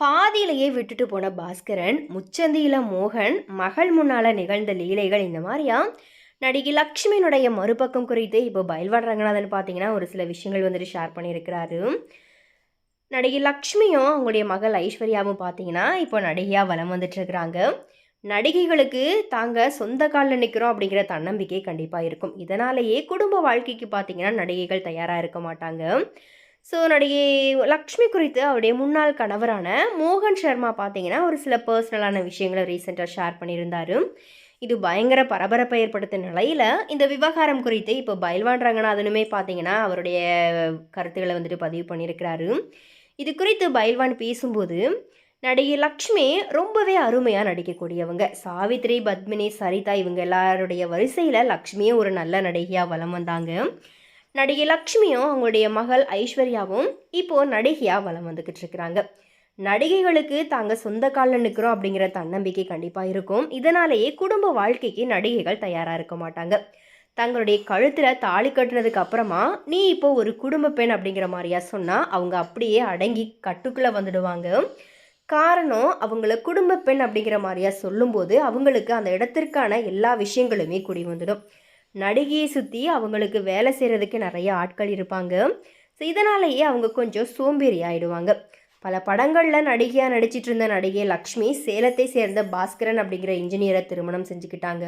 பாதியிலேயே விட்டுட்டு போன பாஸ்கரன் முச்சந்தியில மோகன் மகள் முன்னால் நிகழ்ந்த லீலைகள் இந்த மாதிரியா? நடிகை லக்ஷ்மியினுடைய மறுபக்கம் குறித்து இப்போ பயில்வான் ரங்கநாதன் பார்த்தீங்கன்னா ஒரு சில விஷயங்கள் வந்துட்டு ஷேர் பண்ணியிருக்கிறாரு. நடிகை லக்ஷ்மியும் அவங்களுடைய மகள் ஐஸ்வர்யாவும் பார்த்தீங்கன்னா இப்போ நடிகையாக வலம் வந்துட்டுருக்கிறாங்க. நடிகைகளுக்கு தாங்க சொந்த காலில் நிற்கிறோம் அப்படிங்கிற தன்னம்பிக்கை கண்டிப்பாக இருக்கும். இதனாலேயே குடும்ப வாழ்க்கைக்கு பார்த்தீங்கன்னா நடிகைகள் தயாராக இருக்க மாட்டாங்க. ஸோ நடிகை லக்ஷ்மி குறித்து அவருடைய முன்னாள் கணவரான மோகன் சர்மா பார்த்தீங்கன்னா ஒரு சில பர்சனலான விஷயங்களை ரீசெண்டாக ஷேர் பண்ணியிருந்தாரு. இது பயங்கர பரபரப்பை ஏற்படுத்த நிலையில் இந்த விவகாரம் குறித்து இப்போ பயில்வான் ரங்கநாதனுமே பார்த்தீங்கன்னா அவருடைய கருத்துக்களை வந்துட்டு பதிவு பண்ணியிருக்கிறாரு. இது குறித்து பயில்வான் பேசும்போது நடிகை லக்ஷ்மி ரொம்பவே அருமையாக நடிக்கக்கூடியவங்க. சாவித்ரி பத்மினி சரிதா இவங்க எல்லாருடைய வரிசையில் லக்ஷ்மியே ஒரு நல்ல நடிகையாக வலம் வந்தாங்க. நடிகை லக்ஷ்மியும் அவங்களுடைய மகள் ஐஸ்வர்யாவும் இப்போது நடிகையாக வலம் வந்துக்கிட்டு இருக்கிறாங்க. நடிகைகளுக்கு தாங்க சொந்த காலில் நிற்கிறோம் அப்படிங்கிற தன்னம்பிக்கை கண்டிப்பாக இருக்கும். இதனாலேயே குடும்ப வாழ்க்கைக்கு நடிகைகள் தயாராக இருக்க மாட்டாங்க. தங்களுடைய கழுத்தில் தாலி கட்டுனதுக்கு அப்புறமா நீ இப்போ ஒரு குடும்ப பெண் அப்படிங்கிற மாதிரியா சொன்னால் அவங்க அப்படியே அடங்கி கட்டுக்குள்ளே வந்துடுவாங்க. காரணம் அவங்கள குடும்ப பெண் அப்படிங்கிற மாதிரியா சொல்லும்போது அவங்களுக்கு அந்த இடத்திற்கான எல்லா விஷயங்களுமே குடி வந்துடும். நடிகையை சுற்றி அவங்களுக்கு வேலை செய்கிறதுக்கு நிறைய ஆட்கள் இருப்பாங்க. ஸோ இதனாலேயே அவங்க கொஞ்சம் சோம்பேறி ஆயிடுவாங்க. பல படங்களில் நடிகையாக நடிச்சிட்டு இருந்த நடிகை லக்ஷ்மி சேலத்தை சேர்ந்த பாஸ்கரன் அப்படிங்கிற இன்ஜினியரை திருமணம் செஞ்சுக்கிட்டாங்க.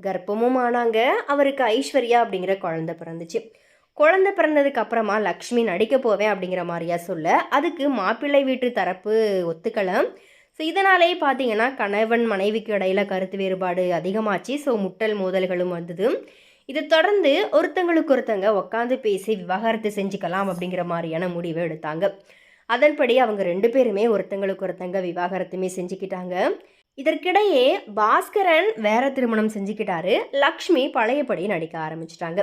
கர்ப்பமும் ஆனாங்க. அவருக்கு ஐஸ்வர்யா அப்படிங்கிற குழந்த பிறந்துச்சு. குழந்த பிறந்ததுக்கு அப்புறமா லக்ஷ்மி நடிக்க போவேன் அப்படிங்கிற மாதிரியா சொல்ல அதுக்கு மாப்பிள்ளை வீட்டு தரப்பு ஒத்துக்கலை. ஸோ இதனாலே பார்த்தீங்கன்னா கணவன் மனைவிக்கு இடையில கருத்து வேறுபாடு அதிகமாச்சு. ஸோ முட்டல் மோதல்களும் வந்தது. இதை தொடர்ந்து ஒருத்தங்களுக்கு ஒருத்தங்க உட்காந்து பேசி விவாகரத்து செஞ்சுக்கலாம் அப்படிங்கிற மாதிரியான முடிவை எடுத்தாங்க. அதன்படி அவங்க ரெண்டு பேருமே ஒருத்தங்களுக்கு ஒருத்தங்க விவாகரத்துமே செஞ்சுக்கிட்டாங்க. இதற்கிடையே பாஸ்கரன் வேற திருமணம் செஞ்சுக்கிட்டாரு. லக்ஷ்மி பழையபடி நடிக்க ஆரம்பிச்சிட்டாங்க.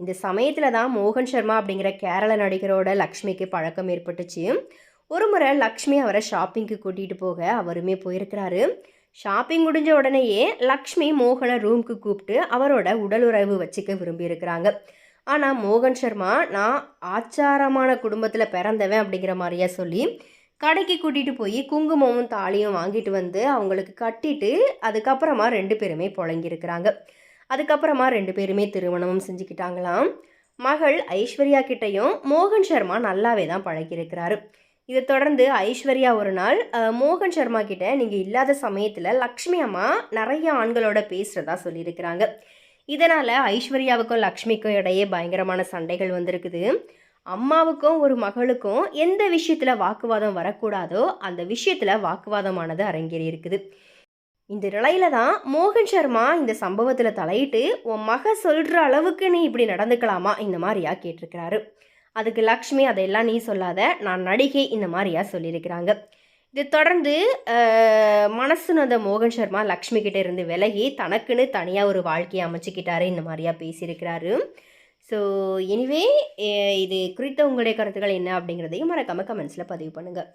இந்த சமயத்தில் தான் மோகன் சர்மா அப்படிங்கிற கேரள நடிகரோட லக்ஷ்மிக்கு பழக்கம் ஏற்பட்டுச்சு. ஒரு முறை லக்ஷ்மி அவரை ஷாப்பிங்க்கு கூட்டிகிட்டு போக அவருமே போயிருக்கிறாரு. ஷாப்பிங் முடிஞ்ச உடனேயே லக்ஷ்மி மோகனை ரூம்க்கு கூப்பிட்டு அவரோட உடலுறவு வச்சுக்க விரும்பியிருக்கிறாங்க. ஆனால் மோகன் சர்மா நான் ஆச்சாரமான குடும்பத்தில் பிறந்தவன் அப்படிங்கிற மாதிரியா சொல்லி கடைக்கு கூட்டிகிட்டு போய் குங்குமமும் தாலியும் வாங்கிட்டு வந்து அவங்களுக்கு கட்டிட்டு அதுக்கப்புறமா ரெண்டு பேருமே புழங்கியிருக்கிறாங்க. அதுக்கப்புறமா ரெண்டு பேருமே திருமணமும் செஞ்சுக்கிட்டாங்களாம். மகள் ஐஸ்வர்யா கிட்டையும் மோகன் சர்மா நல்லாவே தான் பழகியிருக்கிறாரு. இதை தொடர்ந்து ஐஸ்வர்யா ஒரு நாள் மோகன் சர்மா கிட்ட நீங்கள் இல்லாத சமயத்தில் லக்ஷ்மி அம்மா நிறைய ஆண்களோட பேசுகிறதா சொல்லியிருக்கிறாங்க. இதனால் ஐஸ்வர்யாவுக்கும் லக்ஷ்மிக்கும் இடையே பயங்கரமான சண்டைகள் வந்திருக்குது. அம்மாவுக்கும் ஒரு மகளுக்கும் எந்த விஷயத்தில் வாக்குவாதம் வரக்கூடாதோ அந்த விஷயத்தில் வாக்குவாதமானது அரங்கேறி இருக்குது இந்த நிலையில தான் மோகன் சர்மா இந்த சம்பவத்தில் தலையிட்டு உன் மக சொல்கிற அளவுக்கு நீ இப்படி நடந்துக்கலாமா? இந்த மாதிரியா கேட்டிருக்கிறாரு. அதுக்கு லக்ஷ்மி அதையெல்லாம் நீ சொல்லாத. நான் நடிகை இந்த மாதிரியா சொல்லியிருக்கிறாங்க. இது தொடர்ந்து அஹ், மோகன் சர்மா லக்ஷ்மி கிட்ட இருந்து விலகி தனக்குன்னு தனியாக ஒரு வாழ்க்கையை அமைச்சுக்கிட்டாரு இந்த மாதிரியா பேசியிருக்கிறாரு. ஸோ எனிவே இது குறித்த உங்களுடைய கருத்துக்கள் என்ன அப்படிங்கிறதையும் மறக்காமல் கமெண்ட்ஸில் பதிவு பண்ணுங்கள்